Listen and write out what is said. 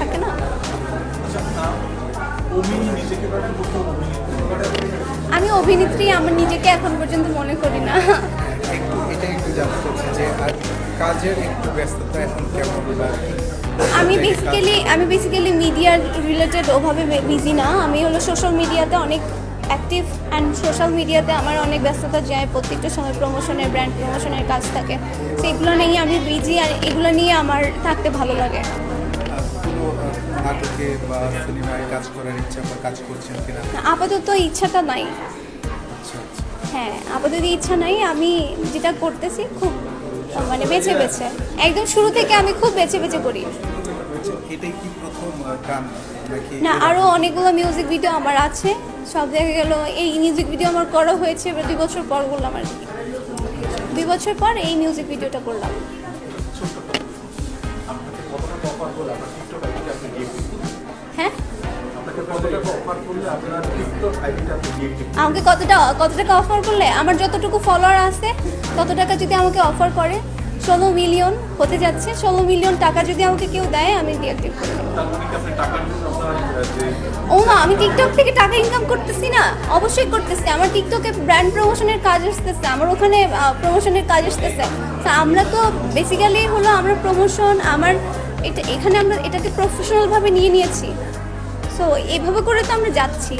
থাকে না? আমি অভিনেত্রী আমার নিজেকে এখন পর্যন্ত মনে করি না। এটা একটু জানতে যে কাজের একটু ব্যস্ততা এখন কেমন? আমি বেসিক্যালি আমি বেসিক্যালি মিডিয়ার রিলেটেড ওভাবে বিজি না। আমি হলো সোশ্যাল মিডিয়াতে অনেক অ্যাক্টিভ অ্যান্ড সোশ্যাল মিডিয়াতে আমার অনেক ব্যস্ততা যায়। প্রত্যেকটা সময় প্রমোশনের ব্র্যান্ড প্রমোশনের কাজ থাকে। সেগুলো নিয়ে আমি বিজি আর এগুলো নিয়ে আমার থাকতে ভালো লাগে। নাটকে বা সিনেমায় কাজ করার ইচ্ছা বা কাজ করছেন কিনা? আপাতত ইচ্ছাটা নাই। আচ্ছা আচ্ছা। হ্যাঁ আপাতত ইচ্ছা নাই। আমি যেটা করতেছি খুব মানে বেছে বেছে। একদম শুরু থেকে আমি খুব বেছে বেছে করি। আচ্ছা, এটাই কি প্রথম গান না আরও অনেকগুলো মিউজিক ভিডিও আমার আছে। সব দেখা গেল এই মিউজিক ভিডিও আমার করা হয়েছে এবার দুই বছর পর করলাম আর কি। দুই বছর পর এই মিউজিক ভিডিওটা করলাম। আমাকে কতটা, কত টাকা অফার করলে? আমার যতটুকু ফলোয়ার আছে, তত টাকা যদি আমাকে অফার করে, ষোলো মিলিয়ন হতে যাচ্ছে। ষোলো মিলিয়ন টাকা যদি আমাকে কেউ দেয়, আমি ডিঅ্যাক্টিভ ও না আমি টিকটক থেকে টাকা ইনকাম করতেছি না। অবশ্যই করতেছি। আমার টিকটকে ব্র্যান্ড প্রমোশনের কাজ আসতেছে। আমার ওখানে প্রমোশনের কাজ আসতেছে। আমরা তো বেসিক্যালি হলো আমরা প্রমোশন আমার এটা, এখানে আমরা এটাকে প্রফেশনালভাবে নিয়ে নিয়েছি। সো এভাবে করে তো আমরা যাচ্ছি।